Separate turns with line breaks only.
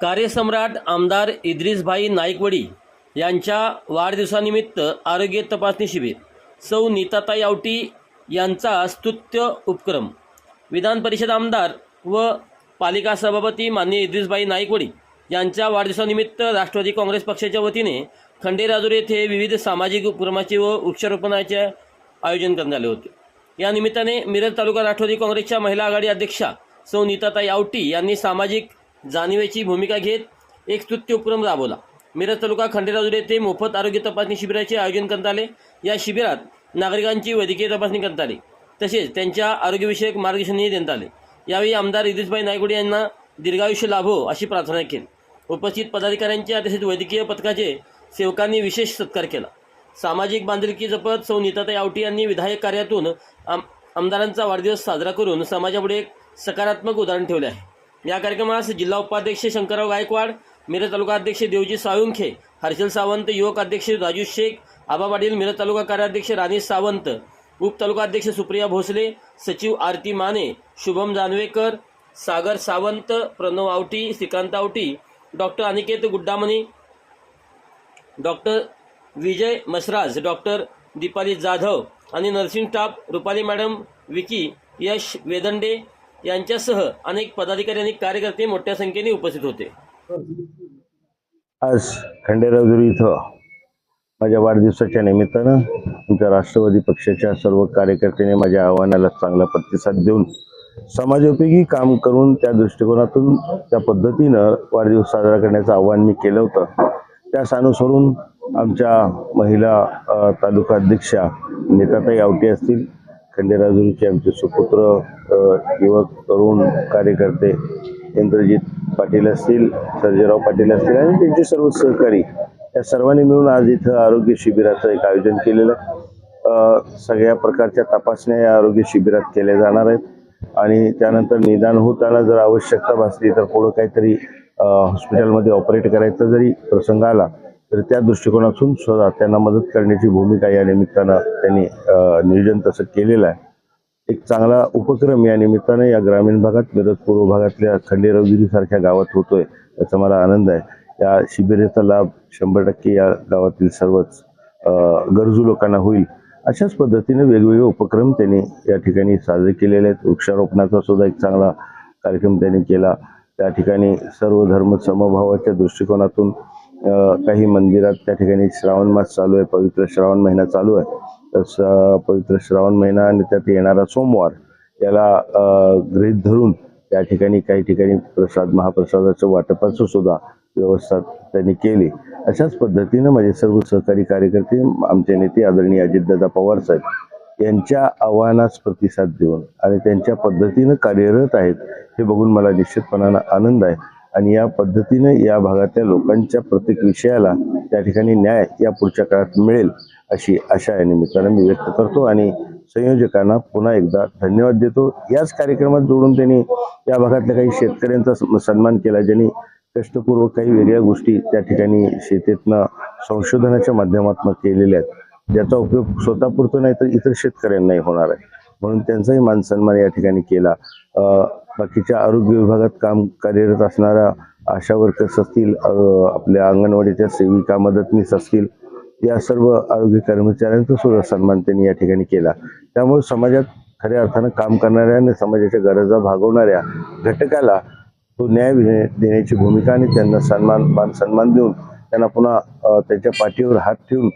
कार्यसम्राट आमदार इद्रिसभाई नाईकवडी यांच्या वाढदिवसानिमित्त आरोग्य तपासणी शिबिर सौ नीताताई आवटी यांचा स्तुत्य उपक्रम. विधान परिषद आमदार व पालिका सभापती माननीय इद्रिसभाई नाईकवडी यांच्या वाढदिवसानिमित्त राष्ट्रवादी काँग्रेस पक्षाच्या वतीने खंडेराजूर येथे विविध सामाजिक उपक्रमाचे व वृक्षारोपणाचे आयोजन करण्यात आले होते. या निमित्ताने मिरज तालुका राष्ट्रवादी काँग्रेसच्या महिला आघाडी अध्यक्षा सौ नीताताई आवटी यांनी सामाजिक जाणीवेची भूमिका घेत एक स्तुत्य उपक्रम राबवला. मिरज तालुका खंडेराजुरी येथे मोफत आरोग्य तपासणी शिबिराचे आयोजन करण्यात आले. या शिबिरात नागरिकांची वैद्यकीय तपासणी करण्यात आली. तसेच त्यांच्या आरोग्यविषयक मार्गदर्शनही देण्यात आले. यावेळी आमदार इद्रिसभाई नायगुडे यांना दीर्घायुष्य लाभो अशी प्रार्थना केली. उपस्थित पदाधिकाऱ्यांच्या तसेच वैद्यकीय पथकाचे सेवकांनी विशेष सत्कार केला. सामाजिक बांधिलकी जपत सौ नीताताई आवटी यांनी विधायक कार्यातून आम आमदारांचा वाढदिवस साजरा करून समाजापुढे एक सकारात्मक उदाहरण ठेवले आहे. या कार्यक्रमास जिल्हा उपाध्यक्ष शंकरराव गायकवाड मिरज तालुका अध्यक्ष देवजी साळुंखे हर्षल सावंत युवक अध्यक्ष राजू शेख आबा पाटील मिरज तालुका कार्याध्यक्ष राणी सावंत उप तालुका अध्यक्ष सुप्रिया भोसले सचिव Aarti Mane Shubham Janvekar Sagar Sawant Pranav Awati Shrikant Awati doctor Aniket Guddamani doctor Vijay Masraj doctor Deepali Jadhav आणि nursing staff Rupali madam Vicky Yash Vedande यांच्यासह अनेक पदाधिकारी आणि कार्यकर्ते मोठ्या संख्येने उपस्थित होते.
आज खंडेराजुरी इथं माझ्या वाढदिवसाच्या निमित्तानं आमच्या राष्ट्रवादी पक्षाच्या सर्व कार्यकर्त्यांनी माझ्या आव्हानाला चांगला प्रतिसाद देऊन समाजोपयोगी काम करून त्या दृष्टिकोनातून त्या पद्धतीनं वाढदिवस साजरा करण्याचं आव्हान मी केलं होतं. त्यास अनुसरून आमच्या महिला तालुका अध्यक्षा नेताताई आवटे असतील खंडेराजुरीचे आमचे सुपुत्र युवक तरुण कार्यकर्ते इंद्रजित पाटील असतील सर्जेराव पाटील असतील आणि त्यांचे सर्व सहकारी या सर्वांनी मिळून आज इथं आरोग्य शिबिराचं एक आयोजन केलेलं आहे. सगळ्या प्रकारच्या तपासण्या या आरोग्य शिबिरात केल्या जाणार आहेत आणि त्यानंतर निदान होताना जर आवश्यकता भासली तर पुढं काहीतरी हॉस्पिटलमध्ये ऑपरेट करायचा जरी प्रसंग आला तर त्या दृष्टिकोनातून सुद्धा त्यांना मदत करण्याची भूमिका या निमित्तानं त्यांनी नियोजन तसं केलेलं आहे. एक चांगला उपक्रम या निमित्तानं या ग्रामीण भागात मिरज पूर्व भागातल्या खंडेरावगिरीसारख्या गावात होतोय याचा मला आनंद आहे. या शिबिराचा लाभ शंभर टक्के या गावातील सर्वच गरजू लोकांना होईल. अशाच पद्धतीने वेगवेगळे उपक्रम त्यांनी या ठिकाणी साजरे केलेले आहेत. वृक्षारोपणाचा सुद्धा एक चांगला कार्यक्रम त्यांनी केला. त्या ठिकाणी सर्व धर्म समभावाच्या दृष्टिकोनातून काही मंदिरात त्या ठिकाणी श्रावण मास चालू आहे पवित्र श्रावण महिना चालू आहे. तर स- पवित्र श्रावण महिना आणि त्यात येणारा सोमवार याला गृहित धरून त्या ठिकाणी काही ठिकाणी प्रसाद महाप्रसादाचं वाटपाचं सुद्धा व्यवस्था त्यांनी केली. अशाच पद्धतीनं माझे सर्व सहकारी कार्यकर्ते आमचे नेते आदरणीय अजितदादा पवार साहेब यांच्या आव्हानास प्रतिसाद देऊन आणि त्यांच्या पद्धतीनं कार्यरत आहेत हे बघून मला निश्चितपणानं आनंद आहे. आणि या पद्धतीने या भागातल्या लोकांच्या प्रत्येक विषयाला त्या ठिकाणी न्याय या पुढच्या काळात मिळेल अशी आशा या निमित्तानं मी व्यक्त करतो आणि संयोजकांना पुन्हा एकदा धन्यवाद देतो. याच कार्यक्रमात जोडून त्यांनी या भागातल्या काही शेतकऱ्यांचा सन्मान केला ज्यांनी कष्टपूर्वक काही वेगळ्या गोष्टी त्या ठिकाणी शेतीतनं संशोधनाच्या माध्यमातून केलेल्या आहेत. ज्याचा उपयोग स्वतःपुरतो नाही तर इतर शेतकऱ्यांनाही होणार आहे. म्हणून त्यांचाही मान सन्मान या ठिकाणी केला. बाकीच्या आरोग्य विभागात काम कार्यरत असणाऱ्या आशा वर्कर्स असतील आपल्या अंगणवाडीच्या सेविका मदतनीस असतील या सर्व आरोग्य कर्मचाऱ्यांचा सुद्धा सन्मान त्यांनी या ठिकाणी केला. त्यामुळे समाजात खऱ्या अर्थानं काम करणाऱ्या आणि समाजाच्या गरजा भागवणाऱ्या घटकाला तो न्याय देण्याची भूमिका आणि त्यांना सन्मान मान सन्मान देऊन त्यांना पुन्हा त्याच्या त्यांच्या पाठीवर हात ठेवून